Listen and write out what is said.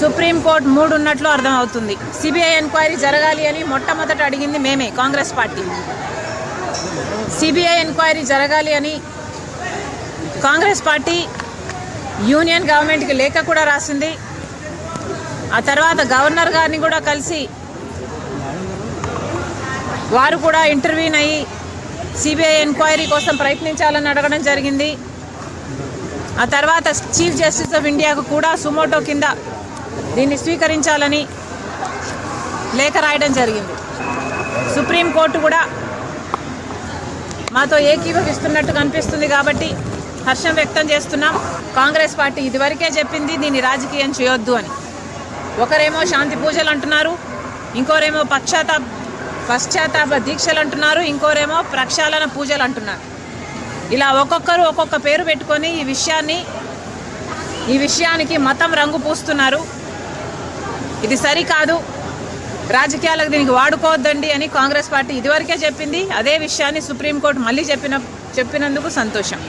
Supreme court మూడు ఉన్నట్లు అర్థమవుతుంది. సిబిఐ ఎంక్వైరీ జరగాలి అని మొట్టమొదట అడిగింది మేమే కాంగ్రెస్ పార్టీ. సిబిఐ ఎంక్వైరీ జరగాలి అని కాంగ్రెస్ పార్టీ యూనియన్ గవర్నమెంట్కి లేఖ కూడా రాసింది. ఆ తర్వాత గవర్నర్ గారిని కూడా కలిసి వారు కూడా ఇంటర్వ్యూన్ అయ్యి సిబిఐ ఎంక్వైరీ కోసం ప్రయత్నించాలని అడగడం జరిగింది. ఆ తర్వాత చీఫ్ జస్టిస్ ఆఫ్ ఇండియాకు కూడా సుమోటో కింద దీన్ని స్వీకరించాలని లేఖ రాయడం జరిగింది. సుప్రీంకోర్టు కూడా మాతో ఏకీభవిస్తున్నట్టు కనిపిస్తుంది కాబట్టి హర్షం వ్యక్తం చేస్తున్నాం. కాంగ్రెస్ పార్టీ ఇదివరకే చెప్పింది దీన్ని రాజకీయం చేయొద్దు అని. ఒకరేమో శాంతి పూజలు అంటున్నారు ఇంకోరేమో పశ్చాత్తాప పశ్చాత్తాప దీక్షలు అంటున్నారు ఇంకోరేమో ప్రక్షాళన పూజలు అంటున్నారు. ఇలా ఒక్కొక్కరు ఒక్కొక్క పేరు పెట్టుకొని ఈ విషయాన్ని ఈ విషయానికి మతం రంగు పూస్తున్నారు. ఇది సరికాదు. రాజకీయాలకు దీనికి వాడుకోవద్దండి అని కాంగ్రెస్ పార్టీ ఇదివరకే చెప్పింది. అదే విషయాన్ని సుప్రీంకోర్టు మళ్ళీ చెప్పిన చెప్పినందుకు సంతోషం.